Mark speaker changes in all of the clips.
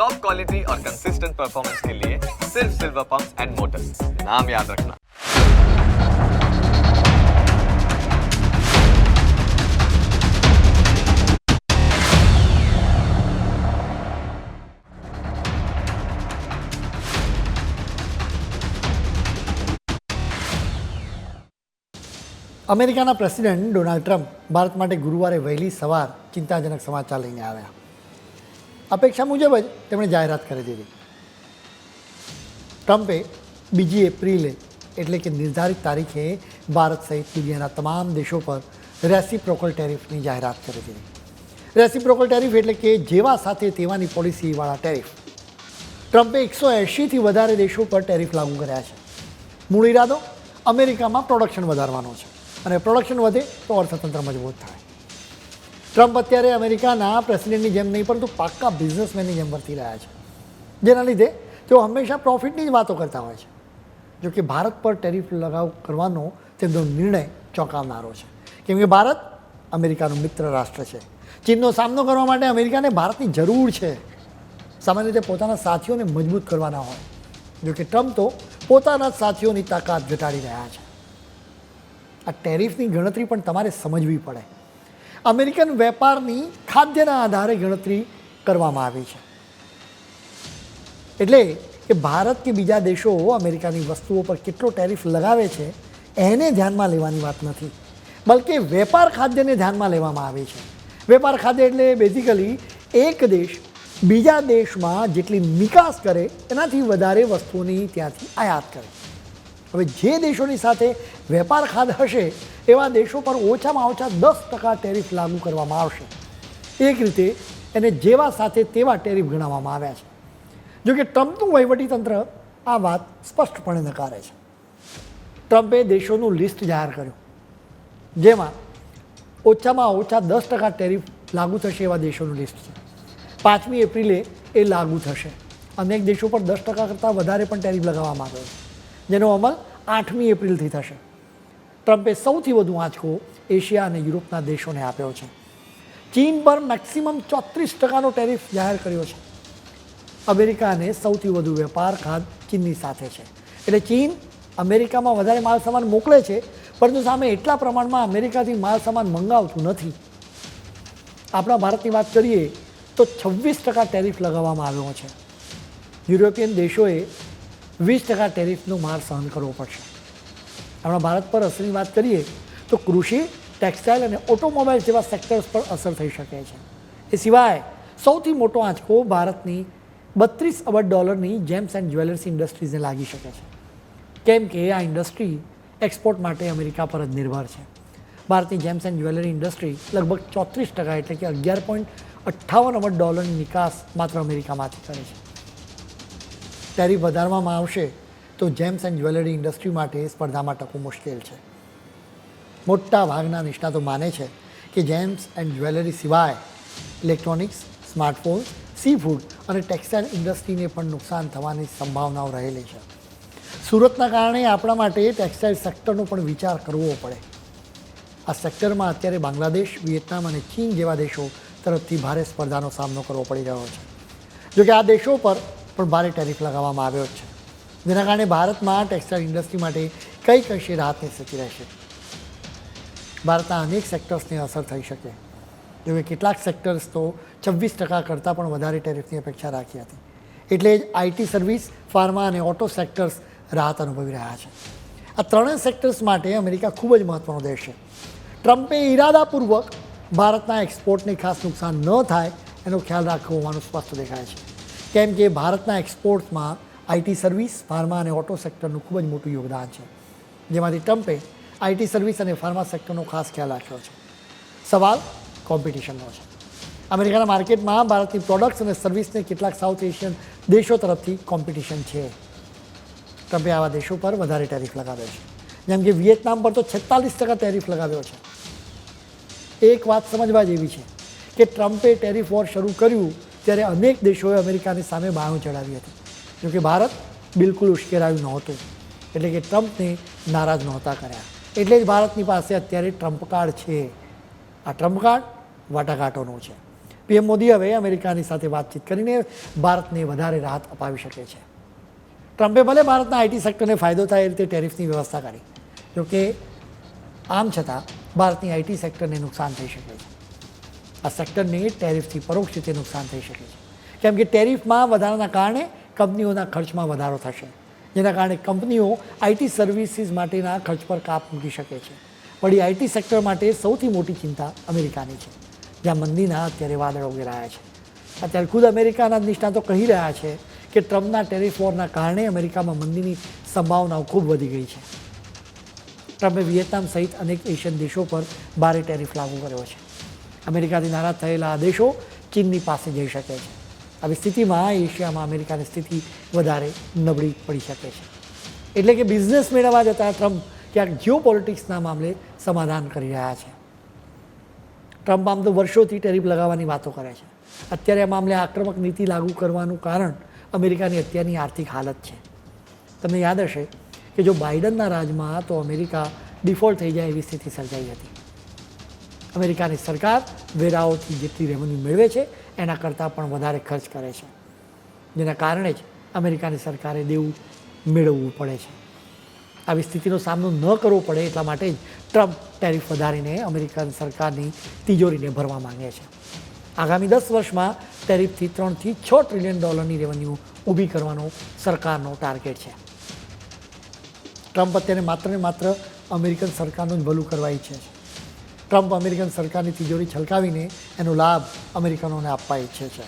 Speaker 1: Top quality और consistent performance के लिए सिर्फ सिल्वर पंप एंड मोटर्स नाम याद रखना
Speaker 2: અમેરિકાના પ્રેસિડેન્ટ ડોનાલ્ડ ટ્રમ્પ ભારત માટે ગુરુવારે વહેલી સવાર ચિંતાજનક સમાચાર લઈને આવ્યા અપેક્ષા મુજબ જ તેમણે જાહેરાત કરી દીધી. ટ્રમ્પે બીજી એપ્રિલે, એટલે કે નિર્ધારિત તારીખે ભારત સહિત દુનિયાના તમામ દેશો પર રેસિપ્રોકલ ટેરિફની જાહેરાત કરી દીધી. રેસિપ્રોકલ ટેરિફ એટલે કે જેવા સાથે તેવાની પોલિસીવાળા ટેરિફ. ટ્રમ્પે એકસો એંશીથી વધારે દેશો પર ટેરિફ લાગુ કર્યા છે. મૂળ ઇરાદો અમેરિકામાં પ્રોડક્શન વધારવાનો છે. અને પ્રોડક્શન વધે તો અર્થતંત્ર મજબૂત થાય. ટ્રમ્પ અત્યારે અમેરિકાના પ્રેસિડેન્ટની જેમ નહીં, પરંતુ પાક્કા બિઝનેસમેનની જેમ વર્તી રહ્યા છે. જેના લીધે તેઓ હંમેશા પ્રોફિટની જ વાતો કરતા હોય છે. જો કે ભારત પર ટેરિફ લગાવ કરવાનો તેમનો નિર્ણય ચોંકાવનારો છે. કેમ કે ભારત અમેરિકાનું મિત્ર રાષ્ટ્ર છે. ચીનનો સામનો કરવા માટે અમેરિકાને ભારતની જરૂર છે. સામાન્ય રીતે પોતાના સાથીઓને મજબૂત કરવાના હોય. જો કે ટ્રમ્પ તો પોતાના સાથીઓની તાકાત ઘટાડી રહ્યા છે. આ ટેરિફની ગણતરી પણ તમારે સમજવી પડે. અમેરિકન વેપારની ખાદ્યના આધારે ગણતરી કરવામાં આવી છે. એટલે કે ભારત કે બીજા દેશો અમેરિકાની વસ્તુઓ પર કેટલો ટેરિફ લગાવે છે, એને ધ્યાનમાં લેવાની વાત નથી. બલકે વેપાર ખાદ્યને ધ્યાનમાં લેવામાં આવે છે. વેપાર ખાદ્ય એટલે બેઝિકલી એક દેશ બીજા દેશમાં જેટલી નિકાસ કરે, એનાથી વધારે વસ્તુઓની ત્યાંથી આયાત કરે. હવે જે દેશોની સાથે વેપાર ખાદ હશે, એવા દેશો પર ઓછામાં ઓછા દસ ટકા ટેરિફ લાગુ કરવામાં આવશે. એક રીતે એને જેવા સાથે તેવા ટેરિફ ગણાવવામાં આવ્યા છે. જો કે ટ્રમ્પનું વહીવટીતંત્ર આ વાત સ્પષ્ટપણે નકારે છે. ટ્રમ્પે દેશોનું લિસ્ટ જાહેર કર્યું. જેમાં ઓછામાં ઓછા દસ ટકા ટેરિફ લાગુ થશે એવા દેશોનું લિસ્ટ છે. પાંચમી એપ્રિલે એ લાગુ થશે. અનેક દેશો પર દસ ટકા કરતાં વધારે પણ ટેરિફ લગાવવામાં આવ્યો છે. જેનો અમલ આઠમી એપ્રિલથી થશે. ટ્રમ્પે સૌથી વધુ આંચકો એશિયા અને યુરોપના દેશોને આપ્યો છે. ચીન પર મેક્સિમમ ચોત્રીસ ટકાનો ટેરિફ જાહેર કર્યો છે. અમેરિકાને સૌથી વધુ વેપાર ખાદ ચીનની સાથે છે. એટલે ચીન અમેરિકામાં વધારે માલ સામાન મોકલે છે, પરંતુ સામે એટલા પ્રમાણમાં અમેરિકાથી માલ સામાન મંગાવતું નથી. આપણા ભારતની વાત કરીએ તો છવ્વીસ ટકા ટેરિફ લગાવવામાં આવ્યો છે. યુરોપિયન દેશોએ વીસ ટકા ટેરિફનો માર સહન કરવો પડશે. આપણા ભારત પર અસરની વાત કરીએ તો કૃષિ, ટેક્સટાઇલ અને ઓટોમોબાઈલ જેવા સેક્ટર્સ પર અસર થઈ શકે છે. એ સિવાય સૌથી મોટો આંચકો ભારતની બત્રીસ અબજ ડોલરની જેમ્સ એન્ડ જ્વેલર્સ ઇન્ડસ્ટ્રીઝને લાગી શકે છે. કેમ કે આ ઇન્ડસ્ટ્રી એક્સપોર્ટ માટે અમેરિકા પર જ નિર્ભર છે. ભારતની જેમ્સ એન્ડ જ્વેલરી ઇન્ડસ્ટ્રી લગભગ ચોત્રીસ ટકા એટલે કે અગિયાર પોઈન્ટ અઠ્ઠાવન અબજ ડોલરની નિકાસ માત્ર અમેરિકામાંથી કરે છે. ટેરિફ વધારવામાં આવશે, તો જેમ્સ એન્ડ જ્વેલરી ઇન્ડસ્ટ્રી માટે સ્પર્ધામાં ટકવું મુશ્કેલ છે. મોટા ભાગના નિષ્ણાતો માને છે કે જેમ્સ એન્ડ જ્વેલરી સિવાય ઇલેક્ટ્રોનિક્સ, સ્માર્ટફોન સી ફૂડ અને ટેક્સટાઇલ ઇન્ડસ્ટ્રીને પણ નુકસાન થવાની સંભાવનાઓ રહેલી છે. સુરતના કારણે આપણા માટે ટેક્સટાઇલ સેક્ટરનો પણ વિચાર કરવો પડે. આ સેક્ટરમાં અત્યારે બાંગ્લાદેશ, વિયેતનામ અને ચીન જેવા દેશો તરફથી ભારે સ્પર્ધાનો સામનો કરવો પડી રહ્યો છે. જોકે આ દેશો પર પણ ભારે ટેરિફ લગાવવામાં આવ્યો છે. જેના કારણે ભારતમાં ટેક્સટાઇલ ઇન્ડસ્ટ્રી માટે કઈ કઈ રાહતની સ્થિતિ રહેશે? ભારતના અનેક સેક્ટર્સને અસર થઈ શકે. જોકે કેટલાક સેક્ટર્સ તો છવ્વીસ ટકા કરતાં પણ વધારે ટેરિફની અપેક્ષા રાખી હતી. એટલે જ આઈટી સર્વિસ, ફાર્મા અને ઓટો સેક્ટર્સ રાહત અનુભવી રહ્યા છે. આ ત્રણેય સેક્ટર્સ માટે અમેરિકા ખૂબ જ મહત્ત્વનો દેશ છે. ટ્રમ્પે ઇરાદાપૂર્વક ભારતના એક્સપોર્ટને ખાસ નુકસાન ન થાય એનો ખ્યાલ રાખવો હોવાનું સ્પષ્ટ દેખાય છે. કેમ કે ભારતના એક્સપોર્ટમાં આઈટી સર્વિસ, ફાર્મા અને ઓટો સેક્ટરનું ખૂબ જ મોટું યોગદાન છે. જેમાંથી ટ્રમ્પે આઈટી સર્વિસ અને ફાર્મા સેક્ટરનો ખાસ ખ્યાલ રાખ્યો છે. સવાલ, કોમ્પિટિશનનો છે. અમેરિકાના માર્કેટમાં ભારતની પ્રોડક્ટ્સ અને સર્વિસને કેટલાક સાઉથ એશિયન દેશો તરફથી કોમ્પિટિશન છે. ટ્રમ્પે આવા દેશો પર વધારે ટેરિફ લગાવ્યો છે. જેમ કે વિયેતનામ પર તો છેતાલીસ ટકા ટેરિફ લગાવ્યો છે. એક વાત સમજવા જેવી છે કે ટ્રમ્પે ટેરિફ વોર શરૂ કર્યું ત્યારે અનેક દેશોએ અમેરિકાની સામે બાયું ચડાવી હતી. જોકે ભારત બિલકુલ ઉશ્કેરાયું નહોતું. એટલે કે ટ્રમ્પને નારાજ નહોતા કર્યા. એટલે જ ભારતની પાસે અત્યારે ટ્રમ્પ કાર્ડ છે. આ ટ્રમ્પ કાર્ડ વાટાઘાટોનું છે. પીએમ મોદી હવે અમેરિકાની સાથે વાતચીત કરીને ભારતને વધારે રાહત અપાવી શકે છે. ટ્રમ્પે ભલે ભારતના આઈટી સેક્ટરને ફાયદો થાય એ રીતે ટેરિફની વ્યવસ્થા કરી. જોકે આમ છતાં ભારતની આઈટી સેક્ટરને નુકસાન થઈ શકે છે. આ સેક્ટરને ટેરિફથી પરોક્ષ રીતે નુકસાન થઈ શકે છે. કેમ કે ટેરિફમાં વધારાના કારણે કંપનીઓના ખર્ચમાં વધારો થશે, જેના કારણે કંપનીઓ આઈટી સર્વિસીસ માટેના ખર્ચ પર કાપ મૂકી શકે છે. વળી આઈટી સેક્ટર માટે સૌથી મોટી ચિંતા અમેરિકાની છે, જ્યાં મંદીના અત્યારે વાદળો ઘેરાયા છે. અત્યારે ખુદ અમેરિકાના નિષ્ણાતો કહી રહ્યા છે કે ટ્રમ્પના ટેરિફ વોરના કારણે અમેરિકામાં મંદીની સંભાવનાઓ ખૂબ વધી ગઈ છે. ટ્રમ્પે વિયેતનામ સહિત અનેક એશિયન દેશો પર ભારે ટેરિફ લાગુ કર્યો છે. અમેરિકાથી નારાજ થયેલા આ દેશો ચીનની પાસે જઈ શકે છે. આવી સ્થિતિમાં એશિયામાં અમેરિકાની સ્થિતિ વધારે નબળી પડી શકે છે. એટલે કે બિઝનેસ મેળવવા જતાં ટ્રમ્પ ક્યાંક જીઓ પોલિટિક્સના મામલે સમાધાન કરી રહ્યા છે. ટ્રમ્પ આમ તો વર્ષોથી ટેરિફ લગાવવાની વાતો કરે છે. અત્યારે આ મામલે આક્રમક નીતિ લાગુ કરવાનું કારણ અમેરિકાની અત્યારની આર્થિક હાલત છે. તમને યાદ હશે કે જો બાઇડનના રાજમાં તો અમેરિકા ડિફોલ્ટ થઈ જાય એવી સ્થિતિ સર્જાઈ હતી. અમેરિકાની સરકાર વેરાઓથી જેટલી રેવન્યુ મેળવે છે, એના કરતાં પણ વધારે ખર્ચ કરે છે. જેના કારણે જ અમેરિકાની સરકારે દેવું મેળવવું પડે છે. આવી સ્થિતિનો સામનો ન કરવો પડે એટલા માટે જ ટ્રમ્પ ટેરિફ વધારીને અમેરિકન સરકારની તિજોરીને ભરવા માંગે છે. આગામી દસ વર્ષમાં ટેરિફથી ત્રણથી છ ટ્રિલિયન ડોલરની રેવન્યુ ઊભી કરવાનો સરકારનો ટાર્ગેટ છે. ટ્રમ્પ અત્યારે માત્ર ને માત્ર અમેરિકન સરકારનું જ ભલું કરવા ઈચ્છે છે. ટ્રમ્પ અમેરિકન સરકારની તિજોરી છલકાવીને એનો લાભ અમેરિકનોને આપવા ઈચ્છે છે.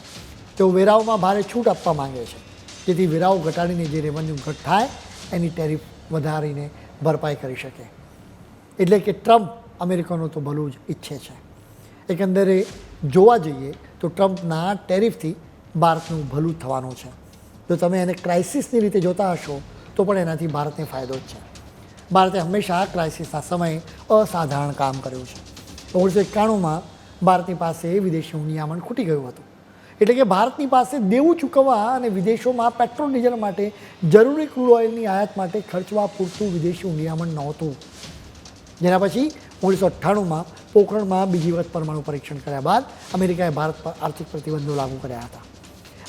Speaker 2: તેઓ વેરાઓમાં ભારે છૂટ આપવા માંગે છે. જેથી વેરાઓ ઘટાડીને જે રેવન્યુ ઘટ થાય, એની ટેરિફ વધારીને ભરપાઈ કરી શકે. એટલે કે ટ્રમ્પ અમેરિકનો તો ભલું જ ઈચ્છે છે. એકંદરે જોવા જઈએ તો ટ્રમ્પના ટેરિફથી ભારતનું ભલું થવાનું છે. જો તમે એને ક્રાઇસિસની રીતે જોતા હશો, તો પણ એનાથી ભારતને ફાયદો જ છે. ભારતે હંમેશા ક્રાઇસિસના સમયે અસાધારણ કામ કર્યું છે. ઓગણીસો એકાણુંમાં ભારતની પાસે વિદેશી નિયામણ ખૂટી ગયું હતું. એટલે કે ભારતની પાસે દેવું ચૂકવવા અને વિદેશોમાં પેટ્રોલ, ડીઝલ માટે જરૂરી ક્રૂડ ઓઇલની આયાત માટે ખર્ચવા પૂરતું વિદેશી નિયામણ નહોતું. જેના પછી ઓગણીસો અઠ્ઠાણુંમાં પોખરણમાં બીજી વખત પરમાણુ પરીક્ષણ કર્યા બાદ અમેરિકાએ ભારત પર આર્થિક પ્રતિબંધો લાગુ કર્યા હતા.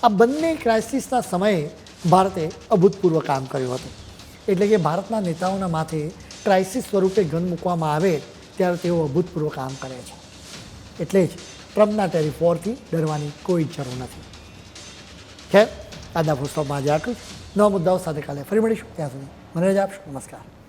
Speaker 2: આ બંને ક્રાઇસિસના સમયે ભારતે અભૂતપૂર્વ કામ કર્યું હતું. એટલે કે ભારતના નેતાઓના માથે ક્રાઇસિસ સ્વરૂપે ગન મૂકવામાં આવે ત્યારે તેઓ અભૂતપૂર્વ કામ કરે છે. એટલે જ ટ્રમ્પના ટેરિફ વોરથી ડરવાની કોઈ જરૂર નથી. ખેર આજના પુસ્તકમાં આજે આટલું જ. નવા મુદ્દાઓ સાથે કાલે ફરી મળીશું. ત્યાં સુધી મને રજા આપશો. નમસ્કાર.